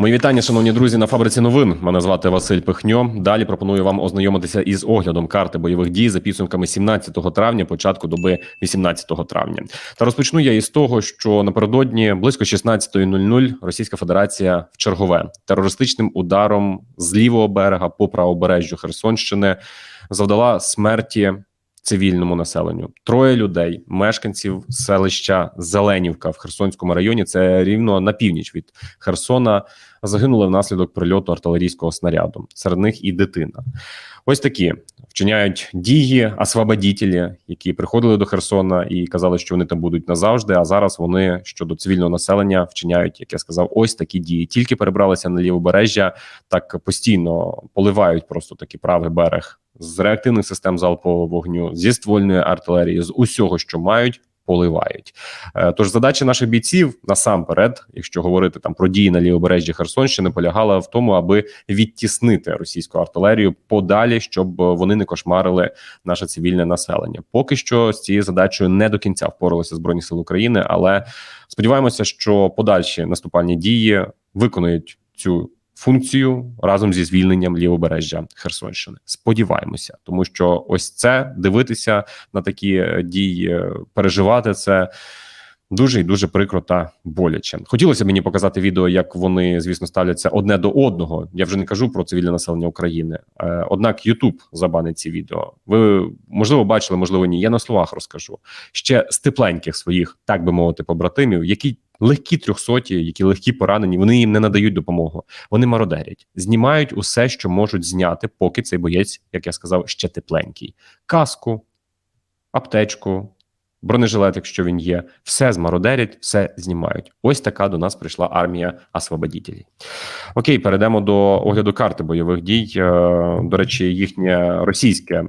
Мої вітання, шановні друзі, на фабриці новин. Мене звати Василь Пихньо. Далі пропоную вам ознайомитися із оглядом карти бойових дій за підсумками 17 травня, початку доби 18 травня. Та розпочну я із того, що напередодні близько 16.00 Російська Федерація в чергове терористичним ударом з лівого берега по правобережжю Херсонщини завдала смерті. Цивільному населенню троє людей, мешканців селища Зеленівка в Херсонському районі. Це рівно на північ від Херсона. Загинули внаслідок прильоту артилерійського снаряду. Серед них і дитина. Ось такі вчиняють дії освободітелі, які приходили до Херсона і казали, що вони там будуть назавжди. А зараз вони щодо цивільного населення вчиняють, як я сказав, ось такі дії. Тільки перебралися на лівобережжя, так постійно поливають просто такий правий берег з реактивних систем залпового вогню, зі ствольної артилерії, з усього, що мають. Поливають, Е, тож задача наших бійців насамперед, якщо говорити там про дії на лівобережжі Херсонщини, полягала в тому, аби відтіснити російську артилерію подалі, щоб вони не кошмарили наше цивільне населення. Поки що з цією задачею не до кінця впоралися збройні сили України, але сподіваємося, що подальші наступальні дії виконують цю функцію разом зі звільненням лівобережжя Херсонщини. Сподіваємося, тому що ось це дивитися на такі е, дії, е, переживати це. Дуже і дуже прикро та боляче. Хотілося мені показати відео, як вони, звісно, ставляться одне до одного. Я вже не кажу про цивільне населення України. Е, однак Ютуб забанить ці відео. Ви можливо бачили, можливо, ні. Я на словах розкажу ще з тепленьких своїх, так би мовити, побратимів, які легкі трьохсоті, які легкі поранені, вони їм не надають допомогу. Вони мародерять, знімають усе, що можуть зняти, поки цей боєць, як я сказав, ще тепленький. Каску, аптечку, бронежилет, якщо він є, все змародерять, все знімають. Ось така до нас прийшла армія освободітелів. Окей, перейдемо до огляду карти бойових дій. Е, До речі, їхнє російське.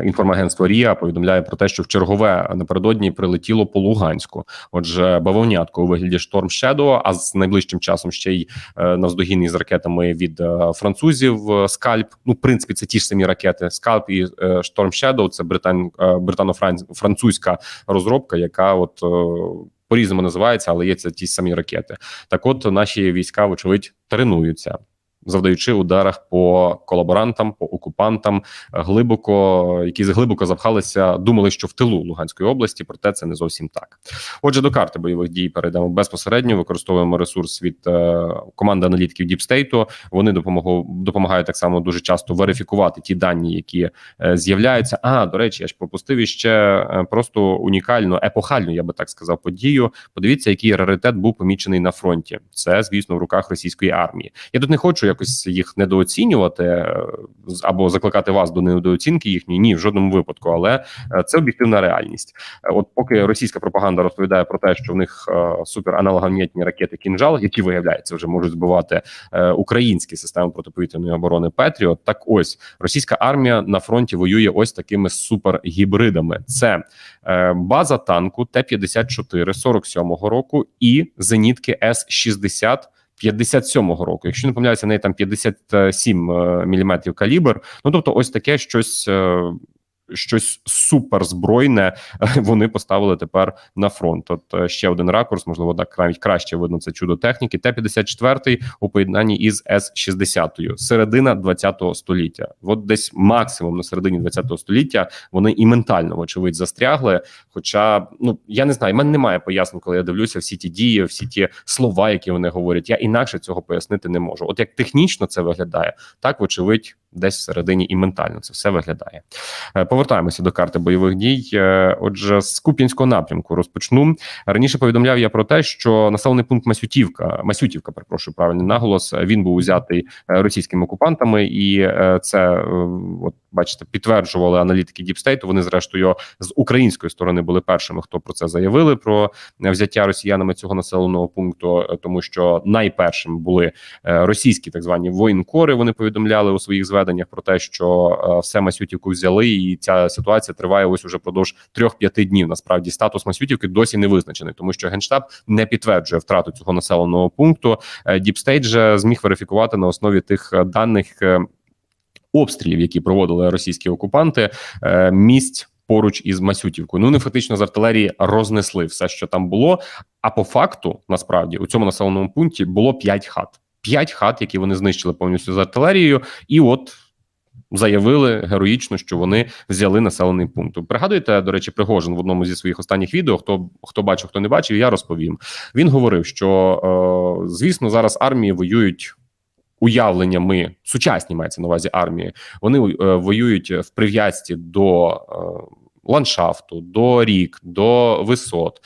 Е, Інформагентство Рія повідомляє про те, що в чергове напередодні прилетіло по Луганську. Отже, бавовнятко у вигляді Шторм Shadow, а з найближчим часом ще й е, навздогін із ракетами від е, французів Скальп. Ну, в принципі, це ті ж самі ракети. Скальп і Шторм Shadow – Це британ, британо-французька розробка, яка от. е, По-різному називається, але є це ті самі ракети. Так, от наші війська, вочевидь, тренуються, завдаючи ударах по колаборантам, по окупантам, глибоко, які глибоко запхалися, думали, що в тилу Луганської області, проте це не зовсім так. Отже, до карти бойових дій перейдемо безпосередньо. Використовуємо ресурс від е, команди аналітиків Діпстейту. Вони допомогу допомагають так само дуже часто верифікувати ті дані, які е, з'являються. А до речі, я ж пропустив іще е, просто унікальну, епохальну, я би так сказав, подію. Подивіться, який раритет був помічений на фронті. Це, звісно, в руках російської армії. Я тут не хочу якось їх недооцінювати е, або закликати вас до недооцінки їхньої. Ні, в жодному випадку, але е, це об'єктивна реальність. Е, От поки російська пропаганда розповідає про те, що в них супераналоговнітні ракети кінжал, які виявляється вже можуть збивати українські системи протиповітряної оборони Петріот. Так ось російська армія на фронті воює ось такими супергібридами. Це база танку Т-54 47-го року і зенітки С-60 57-го року. Якщо не помиляюся, неї там 57 мм калібр. Ну тобто, ось таке щось. Е, Щось суперзбройне вони поставили тепер на фронт. От е, ще один ракурс, можливо, так навіть краще видно це чудо техніки. Т-54 у поєднанні із С-60, середина 20-го століття. От десь максимум на середині 20-го століття вони і ментально, вочевидь, застрягли. Хоча, ну я не знаю, в мене немає пояснень, коли я дивлюся всі ті дії, всі ті слова, які вони говорять. Я інакше цього пояснити не можу. От як технічно це виглядає, так вочевидь, десь всередині і ментально це все виглядає. Е, Повертаємося до карти бойових дій. Е, Отже, з Куп'янського напрямку розпочну. Раніше повідомляв я про те, що населений пункт Масютівка, Масютівка, перепрошую, правильний наголос. е, Він був узятий російськими окупантами, і це от бачите, підтверджували аналітики Діпстейту. Вони, зрештою, з української сторони були першими, хто про це заявили про взяття росіянами цього населеного пункту, е, тому що найпершим були е, російські так звані воєнкори. Вони повідомляли у своїх зведеннях про те, що е, все Масютівку взяли, і ця ситуація триває ось уже продовж трьох-п'яти днів. Насправді статус Масютівки досі не визначений, тому що генштаб не підтверджує втрату цього населеного пункту. Діпстейт же зміг верифікувати на основі тих даних. Обстрілів, які проводили російські окупанти, е, місць поруч із Масютівкою. Ну вони фактично з артилерії рознесли все, що там було. А по факту, насправді, у цьому населеному пункті було 5 хат. 5 хат, які вони знищили повністю з артилерією, і от заявили героїчно, що вони взяли населений пункт. Пригадуєте, до речі, Пригожин в одному зі своїх останніх відео. Хто хто бачив, хто не бачив, я розповім. Він говорив, що е, звісно зараз армії воюють. Уявленнями сучасні мається на увазі армії. Вони е, воюють в прив'язці до е, ландшафту, до рік, до висот,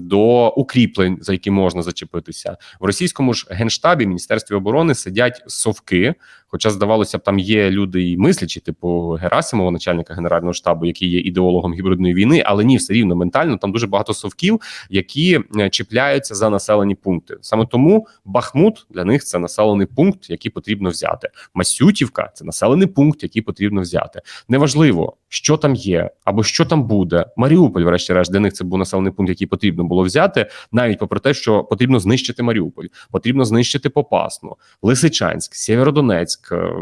до укріплень, за які можна зачепитися в російському ж генштабі Міністерстві оборони сидять совки. Хоча здавалося б, там є люди і мислячі, типу Герасимова, начальника генерального штабу, який є ідеологом гібридної війни, але ні, все рівно ментально там дуже багато совків, які е, чіпляються за населені пункти. Саме тому Бахмут для них це населений пункт, який потрібно взяти. Масютівка це населений пункт, який потрібно взяти. Неважливо, що там є або що там буде. Маріуполь, врешті-решт, для них це був населений пункт, який потрібно було взяти, навіть попри те, що потрібно знищити Маріуполь, потрібно знищити Попасну, Лисичанськ, Сєвєродонецьк е,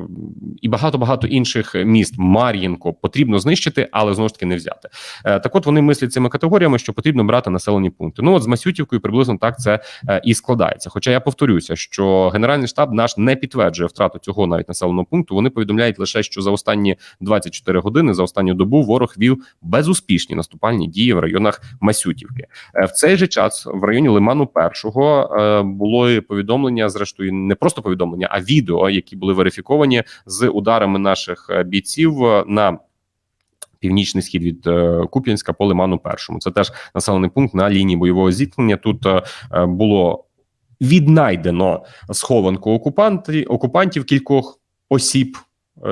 і багато багато інших міст. Мар'їнко потрібно знищити, але знову ж таки не взяти. Е, Так, от вони мислять цими категоріями, що потрібно брати населені пункти. Ну от з Масютівкою приблизно так це е, і складається. Хоча я повторюся, що Генеральний штаб наш не підтверджує втрату цього навіть населеного пункту. Вони повідомляють лише, що за останні 24 години за останню добу ворог вів безуспішні наступальні дії в районах Масютівки. В цей же час в районі Лиману першого було повідомлення, зрештою, не просто повідомлення, а відео, які були верифіковані з ударами наших е, бійців е, на. Північний схід від е, Куп'янська по Лиману першому. Це теж населений пункт на лінії бойового зіткнення. Тут було віднайдено схованку окупантів, окупантів кількох осіб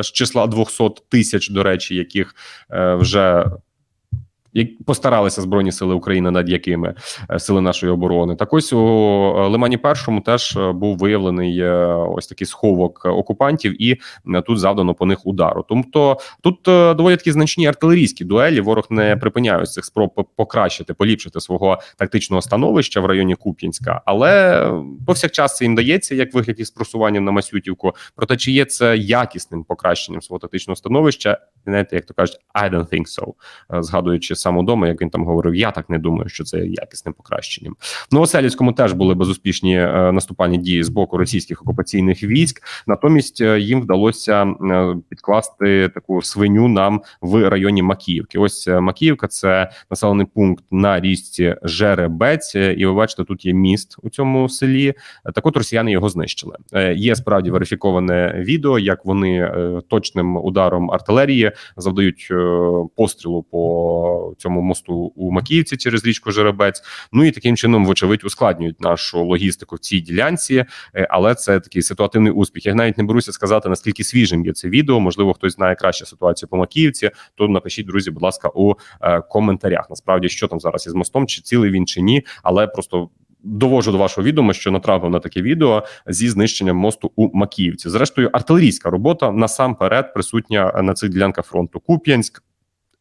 з числа 200 тисяч, до речі, яких вже як постаралися збройні сили України, над якими е, сили нашої оборони. Так ось у е, Лимані Першому теж е, був виявлений ось такий сховок окупантів, і тут завдано по них удару. Тобто тут доволі такі значні артилерійські дуелі. Ворог не припиняє цих спроб по- покращити, поліпшити свого тактичного становища в районі Куп'янська, але повсякчас це їм дається як в вигляді з просуванням на Масютівку. Проте чи є це якісним покращенням свого тактичного становища? Знаєте, як то кажуть, I don't think so. Е, згадуючи самодома, як він там говорив, я так не думаю, що це якісним покращенням. В Новоселівському теж були безуспішні е, наступальні дії з боку російських окупаційних військ. Натомість е, їм вдалося е, підкласти таку свиню нам в районі Макіївки. Ось Макіївка це населений пункт на річці Жеребець. І ви бачите, тут є міст у цьому селі. Так от росіяни його знищили. Є справді верифіковане відео, як вони точним ударом артилерії завдають пострілу по цьому мосту у Макіївці через річку Жеребець. Ну і таким чином, вочевидь, ускладнюють нашу логістику в цій ділянці. Е, Але це такий ситуативний успіх. Я навіть не беруся сказати наскільки свіжим є це відео. Можливо, хтось знає краще ситуацію по Макіївці. То напишіть, друзі, будь ласка, у е, коментарях. Насправді, що там зараз із мостом, чи цілий він чи ні, але просто. Довожу до вашого відома, що натрапив на таке відео зі знищенням мосту у Макіївці. Зрештою, артилерійська робота насамперед присутня на цих ділянках фронту. Куп'янськ,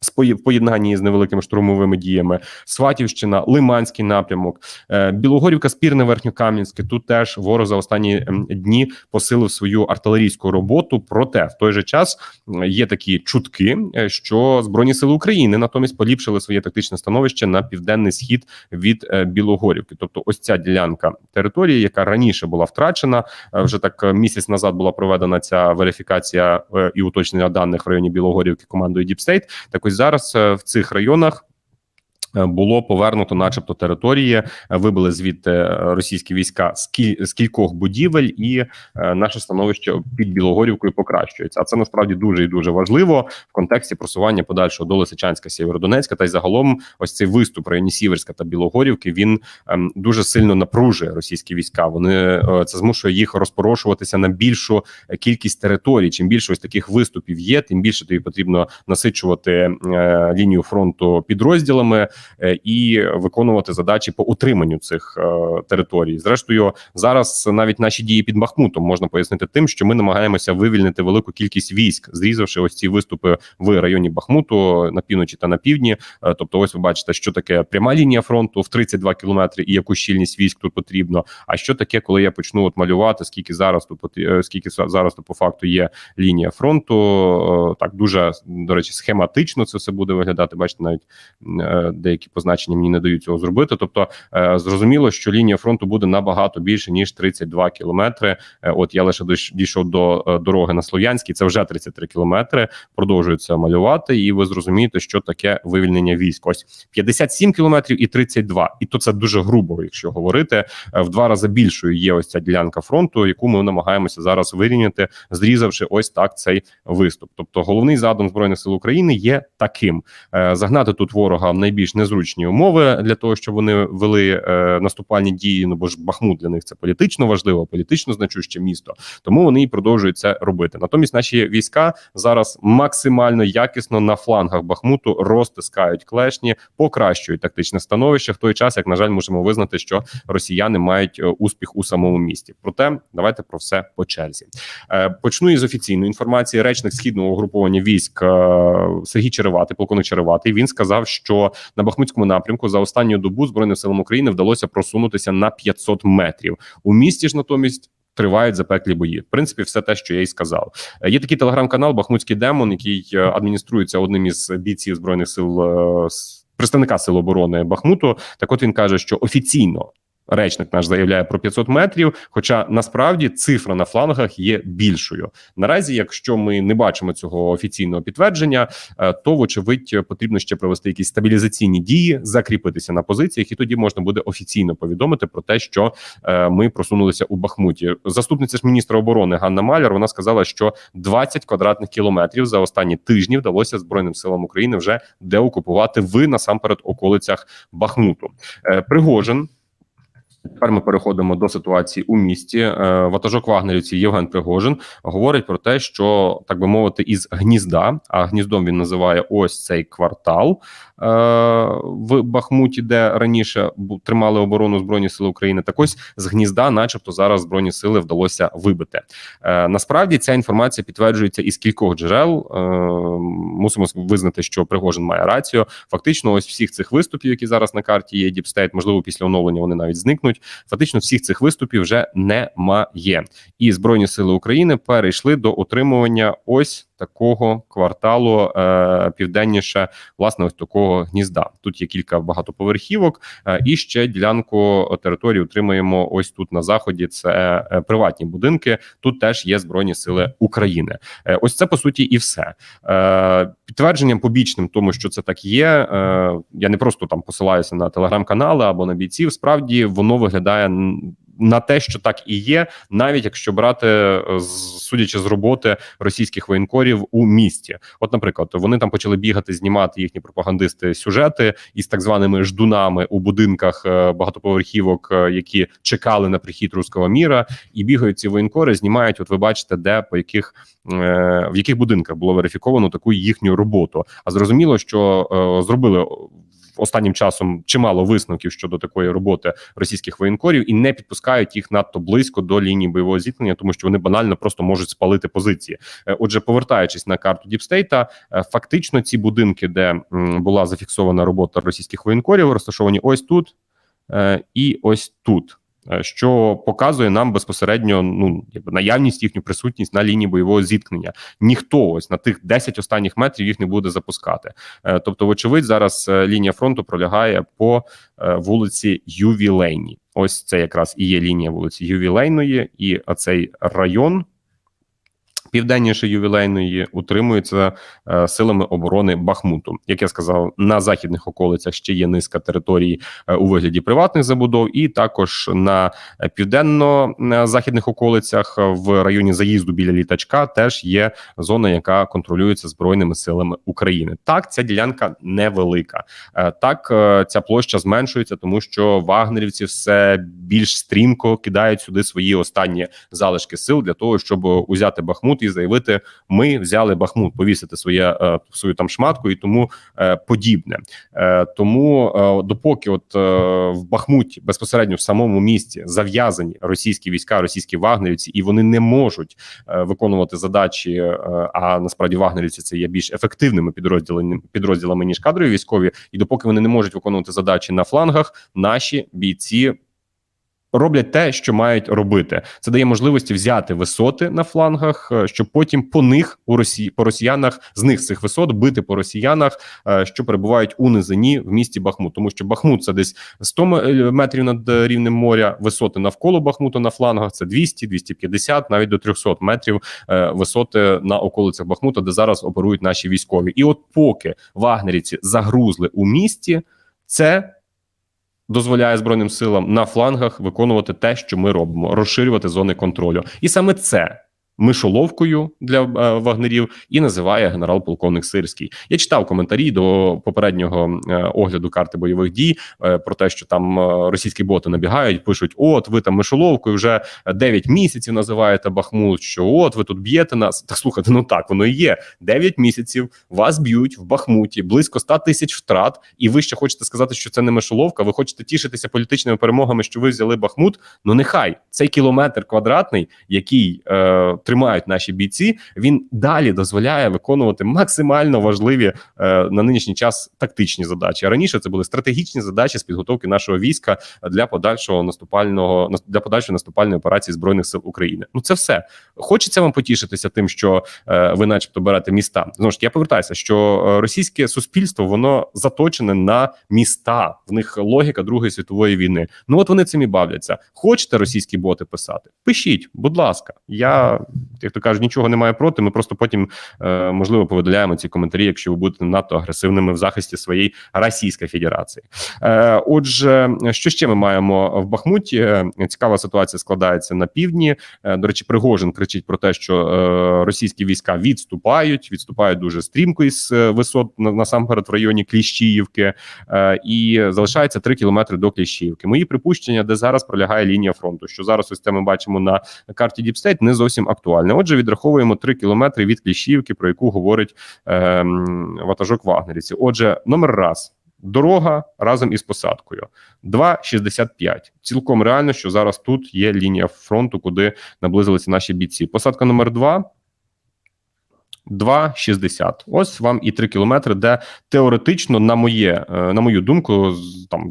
в поєднанні з невеликими штурмовими діями, Сватівщина, Лиманський напрямок, е, Білогорівка, Спірне, Верхньокам'янське. Тут теж ворог за останні ем, дні посилив свою артилерійську роботу. Проте в той же час є такі чутки, е, що збройні сили України натомість поліпшили своє тактичне становище на південний схід від е, Білогорівки. Тобто, ось ця ділянка території, яка раніше була втрачена, вже так місяць назад була проведена ця верифікація і уточнення даних в районі Білогорівки командою State. Так ось зараз е, в цих районах. Е, Було повернуто, начебто, території, е, вибили звідти е, російські війська з кіль- з кількох будівель, і наше становище під Білогорівкою покращується. А це насправді дуже і дуже важливо в контексті просування подальшого до Лисичанська, Сєвєродонецька, та й загалом ось цей виступ районі Сіверська та Білогорівки. Він ем, дуже сильно напружує російські війська. Вони е, це змушує їх розпорошуватися на більшу кількість територій. Чим більше ось таких виступів є, тим більше тобі потрібно насичувати е, лінію фронту підрозділами. Е, і виконувати задачі по утриманню цих е, територій. Зрештою, зараз навіть наші дії під Бахмутом можна пояснити тим, що ми намагаємося вивільнити велику кількість військ, зрізавши ось ці виступи в районі Бахмуту на півночі та на півдні. Е, Тобто, ось ви бачите, що таке пряма лінія фронту в 32 кілометри, і яку щільність військ тут потрібно. А що таке, коли я почну от малювати, скільки зараз тут скільки зараз тут по факту є лінія фронту? Так дуже до речі, схематично це все буде виглядати. Бачите, навіть деякі позначення мені не дають цього зробити. Тобто, е, зрозуміло, що лінія фронту буде набагато більше ніж 32 кілометри. Е, От я лише дійш- дійшов до е, дороги на Слов'янській. Це вже 33 кілометри. Продовжується малювати, і ви зрозумієте, що таке вивільнення військ. Ось 57 кілометрів і 32. І то це дуже грубо, якщо говорити. В два рази більшою є ось ця ділянка фронту, яку ми намагаємося зараз вирівняти, зрізавши ось так цей виступ. Тобто, головний задум збройних сил України є таким: загнати тут ворога в найбільш незручні умови для того, щоб вони вели е, наступальні дії. Ну бо ж Бахмут для них це політично важливо, політично значуще місто. Тому вони і продовжують це робити. Натомість наші війська зараз максимально якісно на флангах Бахмуту розтискають клешні, покращують тактичне становище. В той час, як на жаль, можемо визнати, що росіяни мають е, успіх у самому місті. Проте давайте про все по черзі. Е, Почну із офіційної інформації. Речник східного угруповання військ е, Сергій Череватий, полковник Череватий. Він сказав, що на Бахмутському напрямку за останню добу збройним силам України вдалося просунутися на 500 метрів. У місті ж натомість. Тривають запеклі бої. В принципі, все те, що я й сказав. Е, Є такий телеграм-канал Бахмутський демон, який е, адмініструється одним із бійців збройних сил е, представника сил оборони Бахмуту. Так, от він каже, що офіційно речник наш заявляє про 500 метрів. Хоча насправді цифра на флангах є більшою. Наразі, якщо ми не бачимо цього офіційного підтвердження, е, то вочевидь потрібно ще провести якісь стабілізаційні дії, закріпитися на позиціях, і тоді можна буде офіційно повідомити про те, що е, ми просунулися у Бахмуті. Заступниця ж міністра оборони Ганна Маляр вона сказала, що 20 квадратних кілометрів за останні тижні вдалося збройним силам України вже деокупувати в насамперед околицях Бахмуту. Е, Пригожин. Тепер ми переходимо до ситуації у місті. Е, Ватажок вагнерівців Євген Пригожин говорить про те, що так би мовити, із гнізда, а гніздом він називає ось цей квартал е, в Бахмуті, де раніше тримали оборону збройні сили України. Так ось з гнізда, начебто, зараз збройні сили вдалося вибити. Е, Насправді ця інформація підтверджується із кількох джерел. Мусимо визнати, що Пригожин має рацію. Фактично, ось всіх цих виступів, які зараз на карті є Діпстейт, можливо, після оновлення вони навіть зникнуть. Фактично, всіх цих виступів вже немає. І збройні сили України перейшли до отримування ось такого кварталу е, південніше, власне, ось такого гнізда. Тут є кілька багатоповерхівок, е, і ще ділянку території отримаємо ось тут на заході. Це е, приватні будинки. Тут теж є збройні сили України. Е, ось це по суті і все. Е, підтвердженням побічним, тому що це так є. Е, я не просто там посилаюся на телеграм-канали або на бійців. Справді воно виглядає на те, що так і є, навіть якщо брати е, судячи з роботи російських воєнкорів у місті. От, наприклад, вони там почали бігати, знімати їхні пропагандисти сюжети із так званими ждунами у будинках е, багатоповерхівок, е, які чекали на прихід руського міра, і бігають ці воєнкори, знімають. От ви бачите, де по яких в яких будинках було верифіковано таку їхню роботу. А зрозуміло, що зробили. Останнім часом чимало висновків щодо такої роботи російських воєнкорів і не підпускають їх надто близько до лінії бойового зіткнення, тому що вони банально просто можуть спалити позиції. Е, Отже, повертаючись на карту Діпстейта, е, фактично ці будинки, де була зафіксована робота російських воєнкорів, розташовані ось тут е, і ось тут. Е, Що показує нам безпосередньо ну якби наявність їхню присутність на лінії бойового зіткнення. Ніхто ось на тих 10 останніх метрів їх не буде запускати. Е, Тобто, вочевидь, зараз е, лінія фронту пролягає по вулиці Ювілейній. Ось це якраз і є лінія вулиці Ювілейної, і цей район. Південніше ювілейної утримується е, силами оборони Бахмуту. Як я сказав, на західних околицях ще є низка територій е, у вигляді приватних забудов, і також на е, південно-західних околицях е, в районі заїзду біля літачка теж є зона, яка контролюється збройними силами України. Так, ця ділянка невелика. Е, Так, е, ця площа зменшується, тому що вагнерівці все більш стрімко кидають сюди свої останні залишки сил для того, щоб узяти Бахмут Бахмут і заявити: ми взяли Бахмут, повісити своє е, свою там шматку і тому е, подібне. Е, тому допоки, от в Бахмуті безпосередньо в самому місті зав'язані російські війська, російські вагнерівці, і вони не можуть виконувати задачі. а насправді вагнерівці це є більш ефективними підрозділами підрозділами ніж кадрові військові. І допоки вони не можуть виконувати задачі на флангах, наші бійці. Роблять те, що мають робити. Це дає можливості взяти висоти на флангах, е, щоб потім по них у Росії по росіянах з них цих висот бити по росіянах, е, що перебувають у низині в місті Бахмут. Тому що Бахмут це десь 100 е, метрів над рівнем моря. Висоти навколо Бахмуту на флангах це 200, 250, навіть до 300 метрів висоти на околицях Бахмута, де зараз оперують наші військові. І от поки вагнерівці загрузли у місті, це дозволяє збройним силам на флангах виконувати те, що ми робимо, розширювати зони контролю, і саме це. Мишоловкою для е, вагнерів і називає генерал-полковник Сирський. Я читав коментарі до попереднього е, огляду карти бойових дій е, про те, що там російські боти набігають, пишуть: от ви там мишоловкою вже 9 місяців називаєте Бахмут. Що от ви тут б'єте нас? Так слухайте, ну так воно і є. 9 місяців вас б'ють в Бахмуті, близько 100 тисяч втрат, і ви ще хочете сказати, що це не мишоловка. Ви хочете тішитися політичними перемогами, що ви взяли Бахмут. Ну нехай цей кілометр квадратний, який тримають наші бійці, він далі дозволяє виконувати максимально важливі е, на нинішній час тактичні задачі. А раніше це були стратегічні задачі з підготовки нашого війська для подальшого наступального для подальшої наступальної операції збройних сил України. Ну це все хочеться вам потішитися тим, що е, ви, начебто, берете міста. Знову ж я повертаюся, що е, російське суспільство воно заточене на міста. В них логіка Другої світової війни. Ну от вони цим і бавляться. Хочете російські боти писати? Пишіть, будь ласка. Я як то кажуть, нічого не маю проти. Ми просто потім е, можливо повидаляємо ці коментарі, якщо ви будете надто агресивними в захисті своєї Російської Федерації. Е, Отже, що ще ми маємо в Бахмуті? Е, Цікава ситуація складається на півдні. До речі, Пригожин кричить про те, що російські війська відступають, відступають дуже стрімко із висот на- насамперед в районі Кліщіївки, і залишається 3 кілометри до Кліщіївки. Мої припущення, де зараз пролягає лінія фронту. Що зараз ось це ми бачимо на карті Діпстейт, не зовсім актуальне. Отже, відраховуємо 3 кілометри від Кліщівки, про яку говорить е, ватажок Вагнерівці. Отже, номер раз. Дорога разом із посадкою 2,65. Цілком реально, що зараз тут є лінія фронту, куди наблизилися наші бійці. Посадка номер 2 2,60. Ось вам і 3 кілометри, де теоретично, на моє е, на мою думку, там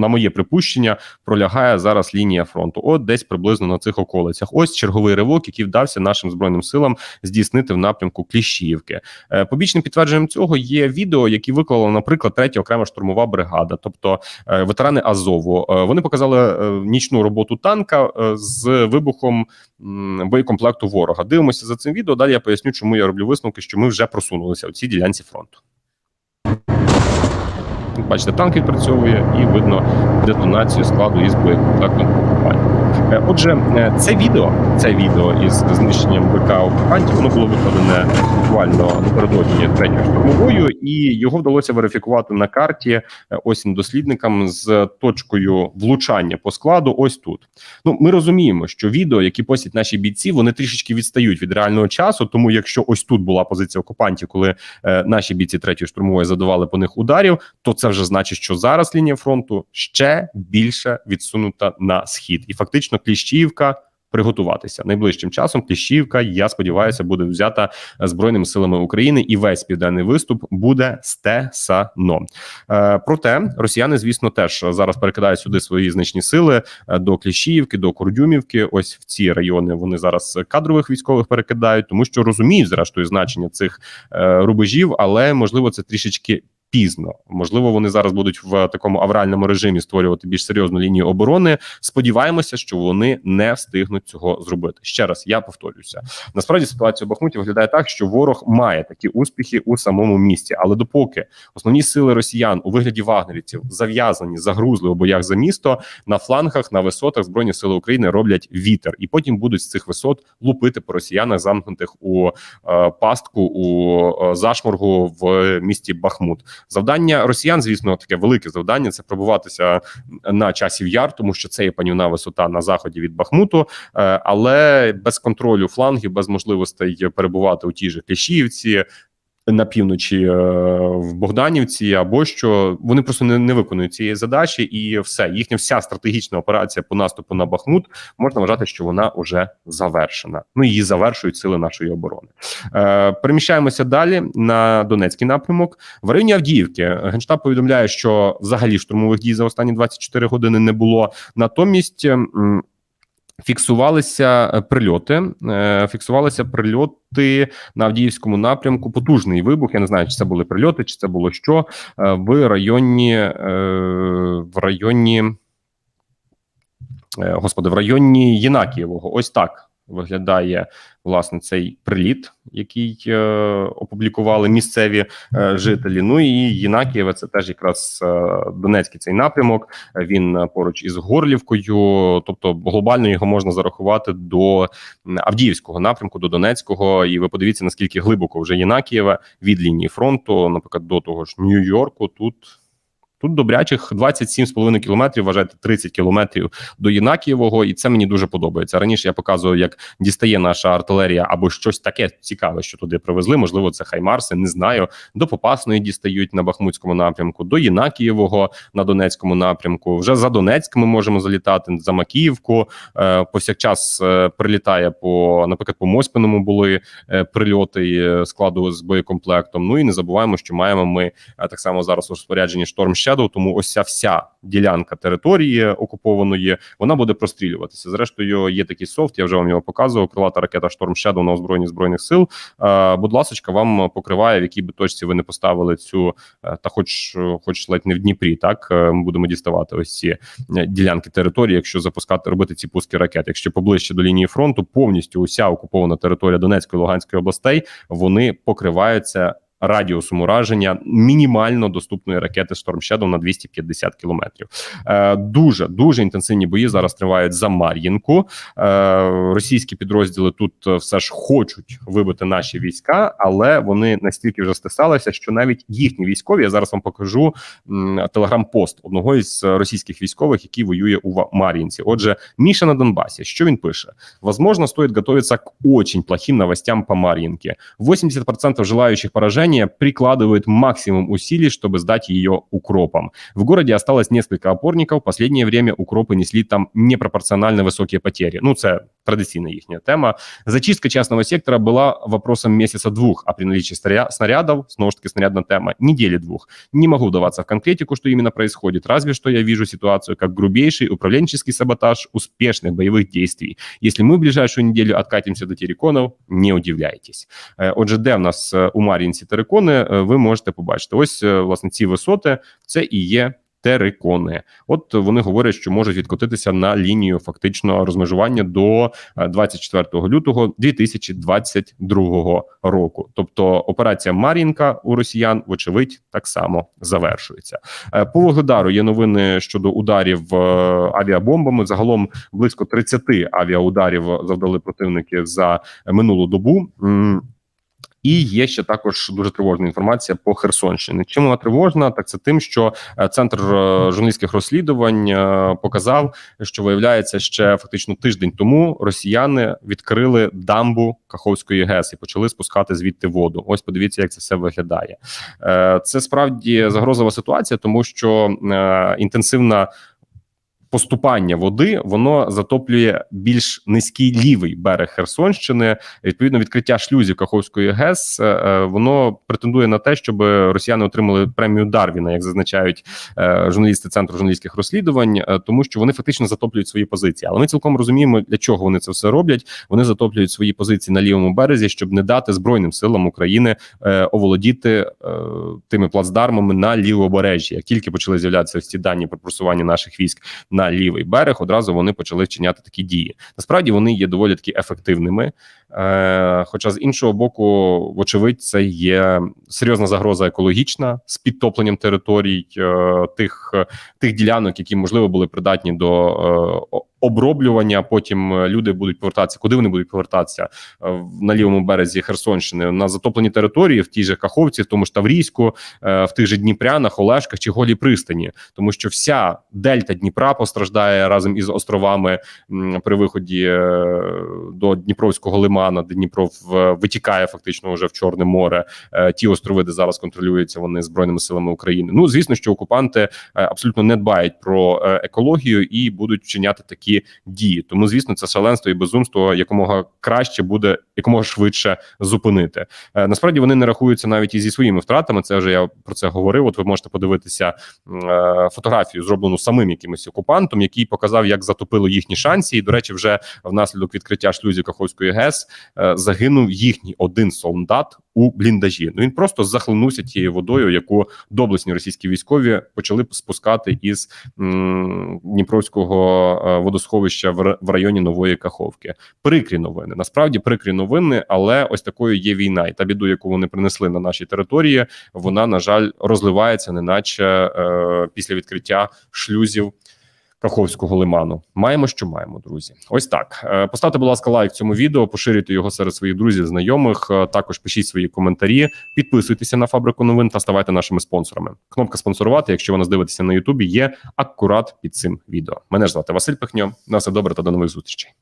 на моє припущення, пролягає зараз лінія фронту. От десь приблизно на цих околицях. Ось черговий ривок, який вдався нашим збройним силам здійснити в напрямку Кліщіївки. Е, Побічним підтвердженням цього є відео, які виклала, наприклад, третя окрема штурмова бригада, тобто е, ветерани Азову. Вони показали нічну роботу танка з вибухом боєкомплекту ворога. Дивимося за цим відео. Далі я поясню, чому я роблю висновки, що ми вже просунулися у цій ділянці фронту. Бачите, танк відпрацьовує і видно детонацію складу із боєкомплектом Отже, е, це відео, це відео із знищенням БК окупантів, воно було викладене буквально напередодні третьої штурмовою, і його вдалося верифікувати на карті е, ось дослідникам з точкою влучання по складу. Ось тут. Ну, ми розуміємо, що відео, які постять наші бійці, вони трішечки відстають від реального часу. Тому, якщо ось тут була позиція окупантів, коли е, наші бійці третьої штурмової задавали по них ударів, то це вже значить, що зараз лінія фронту ще більше відсунута на схід, і фактично Кліщіївка. Приготуватися найближчим часом. Кліщівка, я сподіваюся, буде взята е, збройними силами України, і весь південний виступ буде стесано. Е, проте росіяни, звісно, теж зараз перекидають сюди свої значні сили е, до Кліщіївки, до Курдюмівки. Ось в ці райони вони зараз кадрових військових перекидають, тому що розуміють зрештою значення цих рубежів, але можливо це трішечки. Пізно можливо, вони зараз будуть в такому авральному режимі створювати більш серйозну лінію оборони. Сподіваємося, що вони не встигнуть цього зробити. Ще раз я повторюся. Насправді ситуація у Бахмуті виглядає так, що ворог має такі успіхи у самому місті, але допоки основні сили росіян у вигляді вагнерівців зав'язані, загрузли у боях за місто на флангах на висотах збройні сили України роблять вітер, і потім будуть з цих висот лупити по росіянах, замкнутих у е, пастку у е, зашморгу в місті Бахмут. Завдання росіян, звісно, таке велике завдання це пробуватися на часів яр, тому що це є панівна висота на заході від Бахмуту, е, але без контролю флангів, без можливостей перебувати у тій же Кліщіївці, на півночі е, в Богданівці або що вони просто не, не виконують цієї задачі, і все їхня вся стратегічна операція по наступу на Бахмут можна вважати, що вона вже завершена. Ну її завершують сили нашої оборони. Е, Переміщаємося далі на Донецький напрямок. В районі Авдіївки генштаб повідомляє, що взагалі штурмових дій за останні 24 години не було. Натомість. Фіксувалися е, прильоти, е, фіксувалися прильоти на Авдіївському напрямку. Потужний вибух. Я не знаю, чи це були прильоти, чи це було що е, в районі в районі господи, в районі Єнакієвого. Ось так виглядає власне цей приліт, який е, опублікували місцеві е, жителі. Ну і Єнакієве це теж якраз е, Донецький цей напрямок. Він е, поруч із Горлівкою, тобто глобально його можна зарахувати до Авдіївського напрямку, до Донецького. І ви подивіться, наскільки глибоко вже Єнакієве від лінії фронту, наприклад, до того ж Нью-Йорку. Тут Тут добрячих 27,5 кілометрів, вважайте 30 кілометрів до Єнакієвого, і це мені дуже подобається. Раніше я показував, як дістає наша артилерія або щось таке цікаве, що туди привезли. Можливо, це Хаймарси, не знаю. До Попасної дістають на Бахмутському напрямку, до Єнакієвого на Донецькому напрямку. Вже за Донецьк ми можемо залітати за Макіївку. Е, повсякчас е, прилітає по, наприклад, по Моспиному були е, прильоти складу з боєкомплектом. Ну і не забуваємо, що маємо ми так само зараз у розпорядженні Storm Shadow, тому ось ця вся ділянка території окупованої вона буде прострілюватися. Зрештою, є такий софт. Я вже вам його показував. Крилата ракета Storm Shadow на озброєнні збройних сил. Е, будь ласка, вам покриває, в якій би точці ви не поставили цю, е, та хоч хоч ледь не в Дніпрі. Так е, ми будемо діставати ось ці ділянки території, якщо запускати робити ці пуски ракет. Якщо поближче до лінії фронту, повністю уся окупована територія Донецької і Луганської областей вони покриваються радіусом ураження мінімально доступної ракети Storm Shadow на 250 кілометрів. Е, дуже дуже інтенсивні бої зараз тривають за Мар'їнку. Е, російські підрозділи тут е, все ж хочуть вибити наші війська, але вони настільки вже стисалися, що навіть їхні військові я зараз вам покажу телеграм-пост одного із російських військових, який воює у Мар'їнці. Отже, Міша на Донбасі. Що він пише? Возможно, стоит готовиться к очень плохим новостям по Марьинке. 80% желающих поражения прикладывают максимум усилий, чтобы сдать ее укропам. В городе осталось несколько опорников. В последнее время укропы несли там непропорционально высокие потери. Ну, це традиційна їхня тема. Зачистка частного сектора была вопросом месяца двух, а при наличии снаря- снарядов, снова ж таки снарядная тема, недели двух. Не могу вдаваться в конкретику, что именно происходит, разве что я вижу ситуацию как грубейший управленческий саботаж успешных боевых действий. Если мы в ближайшую неделю откатимся до териконов, не удивляйтесь. Е, Отже, де в нас е, у Мар'їнці терикони, Е, ви можете побачити. Ось е, власне ці висоти це і є. Терикони, от вони говорять, що можуть відкотитися на лінію фактично розмежування до е, 24 лютого 2022 року. Тобто операція Мар'їнка у росіян, вочевидь, так само завершується. Е, По Вугледару є новини щодо ударів е, авіабомбами. Загалом близько 30 авіаударів завдали противники за минулу добу. І є ще також дуже тривожна інформація по Херсонщині. Чим вона тривожна? Так це тим, що е, центр е, журналістських розслідувань е, показав, що виявляється ще фактично тиждень тому росіяни відкрили дамбу Каховської ГЕС і почали спускати звідти воду. Ось подивіться, як це все виглядає. Це справді загрозова ситуація, тому що інтенсивна поступання води воно затоплює більш низький лівий берег Херсонщини. Відповідно, відкриття шлюзів Каховської ГЕС е, е, воно претендує на те, щоб росіяни отримали премію Дарвіна, як зазначають е, журналісти центру журналістських розслідувань, тому що вони фактично затоплюють свої позиції. Але ми цілком розуміємо, для чого вони це все роблять. Вони затоплюють свої позиції на лівому березі, щоб не дати збройним силам України оволодіти тими плацдармами на лівобережжі. Як тільки почали з'являтися ці дані про просування наших військ на лівий берег, одразу вони почали вчиняти такі дії. Насправді вони є доволі таки ефективними. Е, хоча з іншого боку, вочевидь, це є серйозна загроза екологічна з підтопленням територій е, тих, тих ділянок, які можливо були придатні до. е, оброблювання. Потім е, люди будуть повертатися. Куди вони будуть повертатися Е, на лівому березі Херсонщини на затоплені території в тій же Каховці, в тому ж Таврійську, е, в тих же Дніпрянах, Олешках чи Голій пристані, тому що вся дельта Дніпра постраждає разом із островами при виході до Дніпровського лимана, де Дніпро витікає фактично вже в Чорне море. Ті острови, де зараз контролюються вони збройними силами України. Ну звісно, що окупанти абсолютно не дбають про екологію і будуть вчиняти такі дії. Тому, звісно, це шаленство і безумство якомога краще буде якомога швидше зупинити. Е, Насправді вони не рахуються навіть і зі своїми втратами. Це вже я про це говорив. От ви можете подивитися е, фотографію, зроблену самим якимось окупантом, який показав, як затопило їхні шанси. І до речі, вже внаслідок відкриття шлюзів Каховської ГЕС е, загинув їхній один солдат у бліндажі. Ну він просто захлинувся тією водою, яку доблесні російські військові почали спускати із Дніпровського водосховища в районі Нової Каховки. Прикрі новини. Насправді прикрі новини, але ось такою є війна, і та біду, яку вони принесли на наші території, вона на жаль розливається, неначе е, після відкриття шлюзів. Каховського лиману маємо, що маємо, друзі. Ось так. Е, Поставте, будь ласка, лайк цьому відео, поширюйте його серед своїх друзів, знайомих. Е, Також пишіть свої коментарі, підписуйтеся на фабрику новин та ставайте нашими спонсорами. Кнопка спонсорувати, якщо ви нас дивитеся на Ютубі, є акурат під цим відео. Мене ж звати Василь Пихньо. На все добре та до нових зустрічей.